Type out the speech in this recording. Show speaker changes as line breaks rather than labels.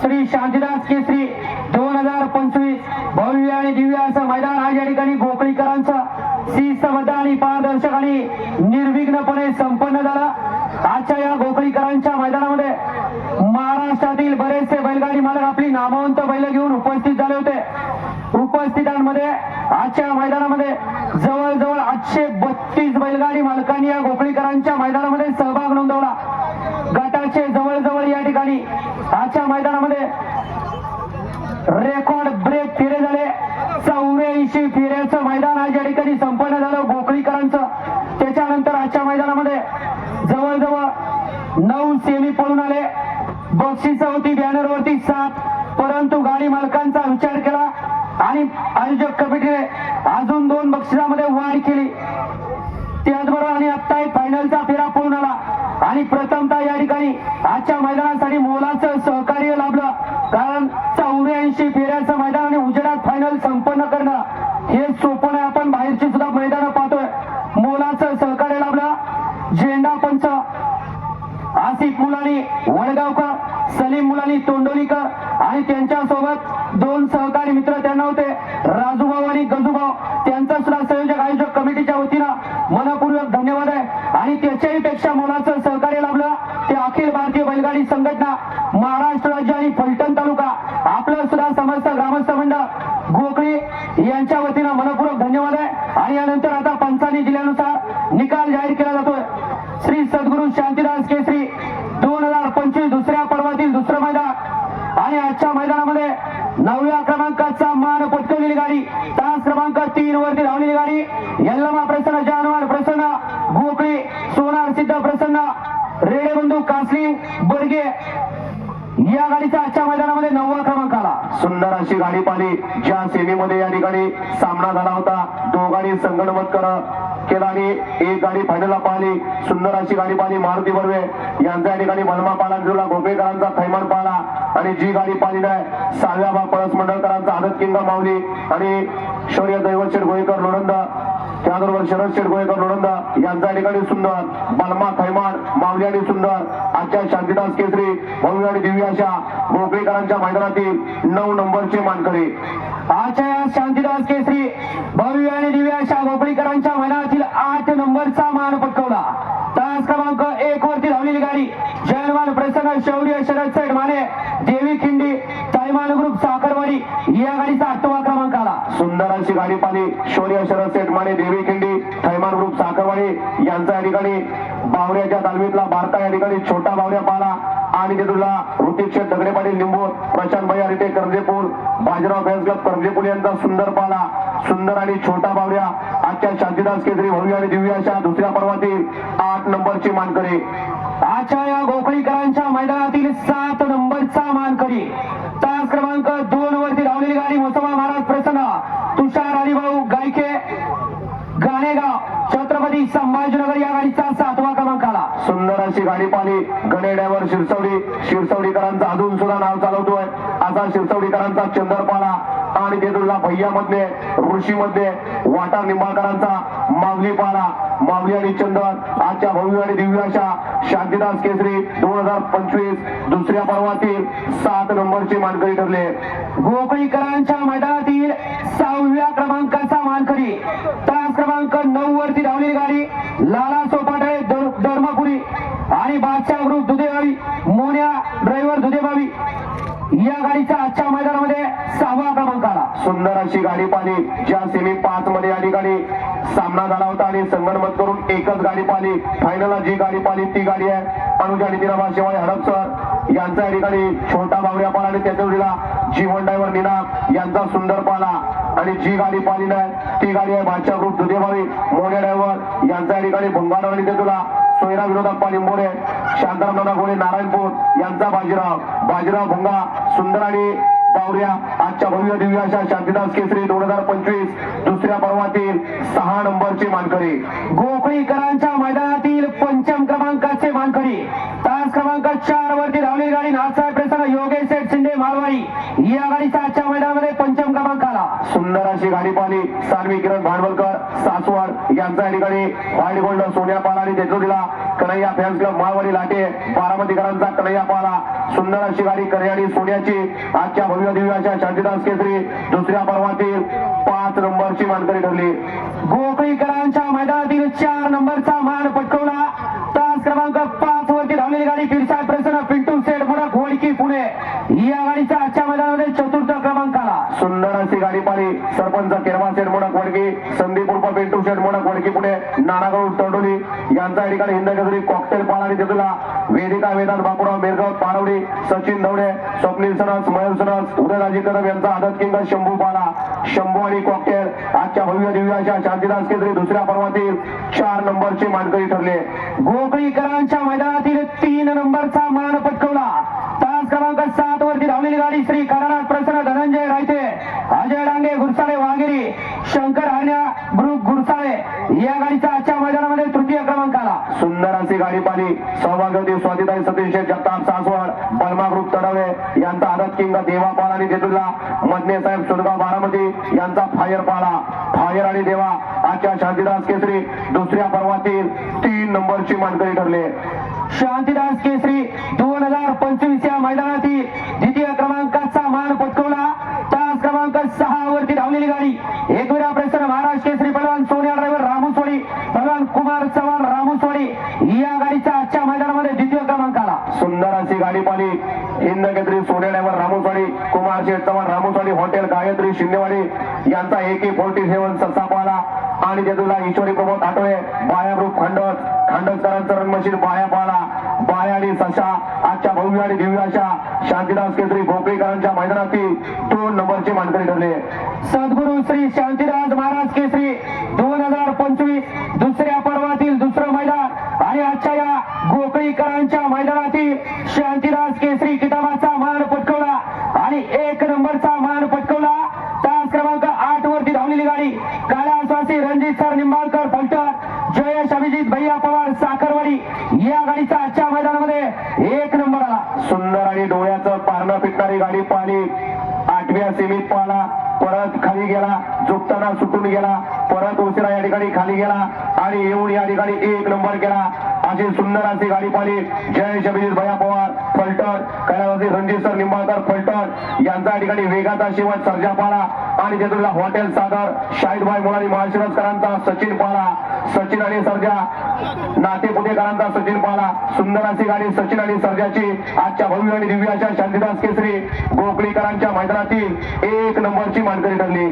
श्री शांतीदास केसरी दोन हजार पंचवीस भव्य आणि दिव्य असं मैदान आज या ठिकाणी गोकळीकरांचं शिस्तबद्ध आणि पारदर्शक आणि निर्विघ्नपणे संपन्न झाला. आजच्या या गोकळीकरांच्या मैदानामध्ये महाराष्ट्रातील बरेचसे बैलगाडी मालक आपली नामवंत बैल घेऊन उपस्थित झाले होते. उपस्थितांमध्ये आजच्या मैदानामध्ये जवळजवळ आठशे बत्तीस बैलगाडी मालकांनी या गोकळीकरांच्या मैदानामध्ये सहभाग नोंदवला. गटाचे जवळजवळ या ठिकाणी आजच्या मैदानामध्ये रेकॉर्ड ब्रेक फेरे झाले चौऱ्याऐंशी फेऱ्याचं मैदान आज या ठिकाणी संपन्न झालं गोकळीकरांचं त्याच्यानंतर आजच्या मैदानामध्ये जवळजवळ नऊ सेमी पळून आले. बक्षीस होती बॅनर वरती सात. परंतु गाडी मालकांचा विचार केला आणि आयोजक कमिटीने अजून दोन बक्षिसामध्ये वाढ केली. त्याचबरोबर आणि आता एक फायनलचा फेरा पळून आला. आणि प्रथमतः या ठिकाणी आजच्या मैदानासाठी मोला सहकार्य लाभलं कारण चौऱ्याऐंशी फेऱ्याचं मैदान आणि उजेडात फायनल संपन्न करणं हे सोपं नाही आपण बाहेरची सुद्धा मैदानं पाहतोय मोलाचं सहकार्य लाभलं झेंडा पंच आसिफ मुलानी वडगावकर सलीम मुलानी तोंडोलीकर आणि त्यांच्यासोबत दोन सहकारी मित्र त्यांना होते. राजूभाऊ आणि गजूभाऊ त्यांचा सुद्धा संयोजक आयोजक कमिटीच्या वतीनं मनपूर्वक धन्यवाद आहे. आणि त्याच्याही पेक्षा मोलाचं सहकार्य लाभलं. ते अखिल भारतीय बैलगाडी संघटना महाराष्ट्र राज्य आणि फलटण तालुका आपलं सुद्धा समस्त ग्रामस्थ मंडळ गोकळी यांच्या वतीनं मनपूर्वक धन्यवाद आहे आणि यानंतर आता पंचांनी दिल्यानुसार निकाल जाहीर केला जातोय श्री शांतीदास केसरी दोन हजार पंचवीस दुसऱ्या पर्वातील दुसरं मैदान. आणि आजच्या मैदानामध्ये नवव्या क्रमांकाचा मान पटकवलेली गाडी. तास क्रमांक तीन वरती धावलेली गाडी. यल्लमा प्रसन्न जानवर प्रसन्न गोकळी सोनार सिद्ध प्रसन्न रेडेबंधू कासली बडगे. या गाडीचा आजच्या मैदानामध्ये नववा क्रमांक आला.
सुंदर अशी गाडी पाहिली. ज्या सेवेमध्ये या ठिकाणी सामना झाला होता. दोघांनी संगणमत करत केला आणि एक गाडी फायनलला पाहिली. सुंदर अशी गाडी पाहिली मारुती बर्वे. यांचा या ठिकाणी मनमा पाला जिल्हा गोपेकरांचा थैमान पाला. आणि जी गाडी पाहिली नाही सहाव्या भाग पळस मंडळकरांचा आदत किंग माऊली. आणि शौर्य दैवशेठ गोयकर गोळीकर लोणंद. त्याचबरोबर शरद शेठ गोळेकर यांचा ठिकाणी सुंदर बलमा खैमाड मावली आणि सुंदर आजच्या शांतीदास केसरी भव्य आणि दिव्य अशा गोपेकरांच्या मैदानातील नऊ नंबरचे मानकरी.
आजच्या या शांतीदास केसरी भव्य आणि दिव्य अशा गोपळीकरांच्या मैदानातील आठ नंबरचा मान पटकवला. तास क्रमांक एक वरती धावलेली गाडी जयनवान प्रसन्न शौर्य शरद सेठ माने देवी खिंडी तायमान ग्रुप साखरवाडी या गाडीचा आठवा क्रमांक आला
सुंदर अशी गाडी पाहिली शौर्य शरद सेठ माने देवी खिंडी थैमान ग्रुप साखरवाडी यांचा या ठिकाणी बावऱ्याच्या तालमीतला भारता या ठिकाणी छोटा बावऱ्या पाला. आणि तेथुला ऋतिक शेठ दगडे पाटील लिंबूर प्रशांत भैया रिटे कर्जेपूर बाजीराव फॅन्स क्लब कर्जेपूर यांचा सुंदर पाला. सुंदर आणि छोटा बावऱ्या. आजच्या शांतीदास केसरी भव्य आणि दिव्य अशा दुसऱ्या पर्वातील आठ नंबरची मानकरी.
आजच्या या गोकळीकरांच्या मैदानातील सात नंबरचा मानकरी. तास क्रमांक दोन वरती धावलेली गाडी मोसमा महाराज प्रसन्न तुषार हरिभाऊ गायके गाणेगाव छत्रपती संभाजीनगर या गाडीचा सातवा क्रमांक आला.
सुंदर अशी गाडी पाहिली. गणेड्यावर शिरसवडी शिरसवडीकरांचा अजून सुद्धा नाव चालवतोय. असा शिरसवडीकरांचा चंदरपाला आणि तेथुला भैया मध्ये ऋषी मध्ये वाटा निंबाळकरांचा माऊली पाला माऊली आणि चंदन आजच्या भव्य आणि दिव्य अशा शांतीदास केसरी दोन हजार पंचवीस दुसऱ्या पर्वातील सात नंबरचे मानकरी ठरले.
गोकळीकरांच्या मैदानातील सहाव्या क्रमांकाचा मानकरी. तास क्रमांक नऊ वरती धावलेली गाडी. लाला सोपाटे धर्मपुरी आणि बादशाह ग्रुप दुधेबावी मोन्या ड्रायव्हर दुधेबावी या गाडीचा आजच्या मैदानामध्ये सहावा क्रमांक आला
संघाची गाडी पाहिली. ज्या सेमी पाच मध्ये या ठिकाणी सामना झाला होता आणि संगणमत करून एकच गाडी पाहिली. फायनलला जी गाडी पाहिली ती गाडी आहे अनुजा नितीनाबा शिवाय हडपसर यांचा या ठिकाणी छोटा बावड्या पाला आणि त्याच्या जोडीला जीवन डायव्हर निनाम यांचा सुंदर पाला. आणि जी गाडी पाहिली नाही ती गाडी आहे बादशाह ग्रुप दुधेभावी. मोने डायव्हर यांचा या ठिकाणी भंगार आणि तुला सोयरा विरोधाप्पा लिंबोरे शांताराम नाना गोळे नारायणपूर यांचा बाजीराव. बाजीराव भुंगा सुंदर आणि पाहूया आजच्या भव्य दिव्य अशा शांतीदास केसरी दोन हजार पंचवीस दुसऱ्या पर्वातील सहा नंबरचे मानकरी.
गोकळीकरांच्या मैदानातील पंचम क्रमांकाचे मानकरी. तास क्रमांक चार वरती धावली गाडी नाथसाहेब प्रसन्न योगेश शेठ शिंदे मालवाडी या गाडीचा आजच्या मैदानामध्ये पंचम क्रमांक आला
गाडी पाहिली. सानवी किरण भांडवलकर सासवड यांचा या ठिकाणी व्हाईट गोल्ड सोन्या पाला आणि तेजोरीला कन्हैया फॅन्स क्लब माळवाडी लाटे बारामतीकरांचा कन्हैया पाला. सुंदर अशी गाडी कन्हैयाडी सोन्याची. आजच्या भव्य दिव्याच्या शांतीदास केसरी दुसऱ्या पर्वातील पाच नंबरची मानकरी ठरली.
गोकळीकरांच्या मैदानातील चार नंबरचा मान पटकवला. तास क्रमांक पाच वरती धावलेली गाडी पिरसाद प्रसन्न पिंटू सेठ मुडक वडकी पुणे या गाडीचा आजच्या मैदानामध्ये चतुर्थ क्रमांक आला
सुंदर सरपंच केरवा शेठ मोडक वडकी संदीप उर्फ पिंटू शेठ मोडक वडकी पुढे नानागाव तडोली यांचा या ठिकाणी हिंदकेसरी कॉकटेल पाळाडी तिथला वेदिका वेदांत बापूराव मेरगाव पारवडी सचिन दवडे स्वप्नील सरस मयूर सरस उदयराजी कदम यांचा आदत किंग शंभू पाला शंभू आणि कॉकटेल आजच्या भव्य दिव्य अशा शांतीदास केसरी दुसऱ्या पर्वातील चार नंबरची मानकरी ठरले.
गोकळीकरांच्या मैदानातील तीन नंबरचा मान पटकवला. तास क्रमांक सात वरती धावलेली गाडी श्री करानाथ प्रसन्न धनंजय रायते अजय डांगे गुरसाळे वाघेरी शंकर हरण्या ब्रुक गुरसाळे या गाडीचा आजच्या मैदानामध्ये तृतीय क्रमांक आला.
सुंदर अशी गाडी पाहिली. सौभाग्यवती स्वातीताई सतीश जगताप सासवड बलमा ग्रुप तडवे यांचा आदत किंग देवा पाल आणि जेजुरीला मदने साहेब सुनगाव बारामती यांचा फायर पाला. फायर आणि देवा आजच्या शांतीदास केसरी दुसऱ्या पर्वातील तीन नंबरची मानकरी ठरले.
शांतीदास केसरी दोन हजार पंचवीस या मैदानातील द्वितीय क्रमांकाचा मान पटकवला. तास क्रमांक सहा वरती धावलेली गाडी. एकविरा प्रेसर महाराष्ट्र केसरी पलवान सोनिया ड्रायव्हर रामोसवाडी पलवान कुमार चव्हाण रामोसवाडी या गाडीचा आजच्या मैदानामध्ये द्वितीय क्रमांक आला.
सुंदर अशी गाडी पाली हिंद केसरी सोने ड्रायव्हर रामोसवाडी कुमार शेठ चव्हाण रामोसवाडी हॉटेल गायत्री शिंदेवाडी यांचा एके फोर्टी सेव्हन सस्ता पाला आणि जेजुला ईश्वरी प्रमोद आठवे बायारूप ग्रुप खंडस. खंडसकरांचं रन बाया पाला बाया आणि सशा. आजच्या भव्य आणि दिव्य अशा शांतीदास केसरी भोकळीकरांच्या मैदानातील दोन नंबरची मानकरी ठरले
सद्गुरु श्री शांतीदास महाराज केसरी दोन हजार पंचवीस दुसऱ्या पर्वातील दुसरं मैदान. आणि आजच्या या गोकळीकरांच्या मैदानातील शांती काळास्वासी रणजित सर निंबाळकर फलटण जयेश अभिजित भैया पवार साखरवाडी या गाडीचा आजच्या मैदानामध्ये एक नंबर आला.
सुंदर आणि डोळ्याचं पारणं पिटणारी गाडी पाहिली आठव्या सीमित पाहिला परत खाली गेला झुकताना सुटून गेला परत उशिरा या ठिकाणी खाली गेला आणि येऊन या ठिकाणी एक नंबर केला. अशी सुंदर अशी गाडी पाहिली. जय शबीर भया पवार फलटण. कैलासी रणजित सर निंबाळकर फलटण. यांचा ठिकाणी वेगाचा शेवट सर्जा पाला. आणि जेजुरीला हॉटेल सागर शाहिदभाई मुलानी महाशिरसकरांचा सचिन पाला. सचिन आणि सर्जा. नाते पुणेकरांचा सचिन पाला. सुंदर अशी गाडी सचिन आणि सर्जाची. आजच्या भव्य आणि दिव्य अशा शांतीदास केसरी गोकळीकरांच्या मैदानातील एक नंबरची मानकरी ठरली